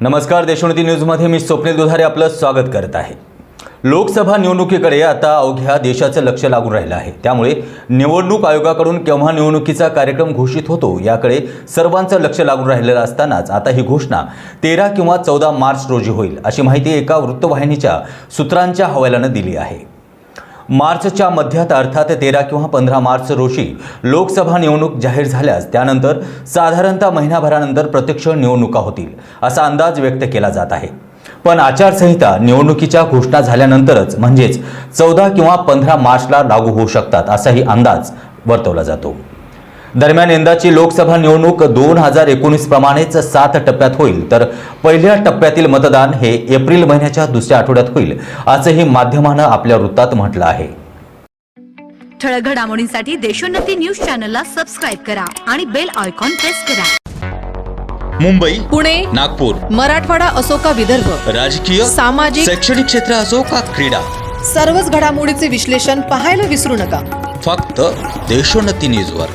नमस्कार देशोन्नती न्यूजमध्ये मी स्वप्नील दुधारे आपलं स्वागत करत आहे. लोकसभा निवडणुकीकडे आता अवघ्या देशाचं लक्ष लागून राहिलं आहे. त्यामुळे निवडणूक आयोगाकडून केव्हा निवडणुकीचा कार्यक्रम घोषित होतो याकडे सर्वांचं लक्ष लागून राहिलेलं असतानाच आता ही घोषणा तेरा किंवा चौदा मार्च रोजी होईल अशी माहिती एका वृत्तवाहिनीच्या सूत्रांच्या हवाल्यानं दिली आहे. मार्चच्या मध्यात अर्थात तेरा किंवा पंधरा मार्च रोजी लोकसभा निवडणूक जाहीर झाल्यास त्यानंतर साधारणतः महिनाभरानंतर प्रत्यक्ष निवडणुका होतील असा अंदाज व्यक्त केला जात आहे. पण आचारसंहिता निवडणुकीच्या घोषणा झाल्यानंतरच म्हणजेच चौदा किंवा पंधरा मार्चला लागू होऊ शकतात असाही अंदाज वर्तवला जातो. दरम्यान यंदाची लोकसभा निवडणूक दोन हजार एकोणीस प्रमाणेच सात टप्प्यात होईल. तर पहिल्या टप्प्यातील मतदान हे एप्रिल महिन्याच्या दुसऱ्या आठवड्यात होईल असंही माध्यमानं आपल्या वृत्तात म्हटलं आहे. ठळक घडामोडींसाठी देशोन्नती न्यूज चॅनलला सबस्क्राईब करा आणि बेल आयकॉन प्रेस करा. मुंबई पुणे नागपूर मराठवाडा असो का विदर्भ राजकीय सामाजिक शैक्षणिक क्षेत्र असो का क्रीडा सर्वच घडामोडीचे विश्लेषण पाहायला विसरू नका. फक्त देशोन्नती न्यूजवर.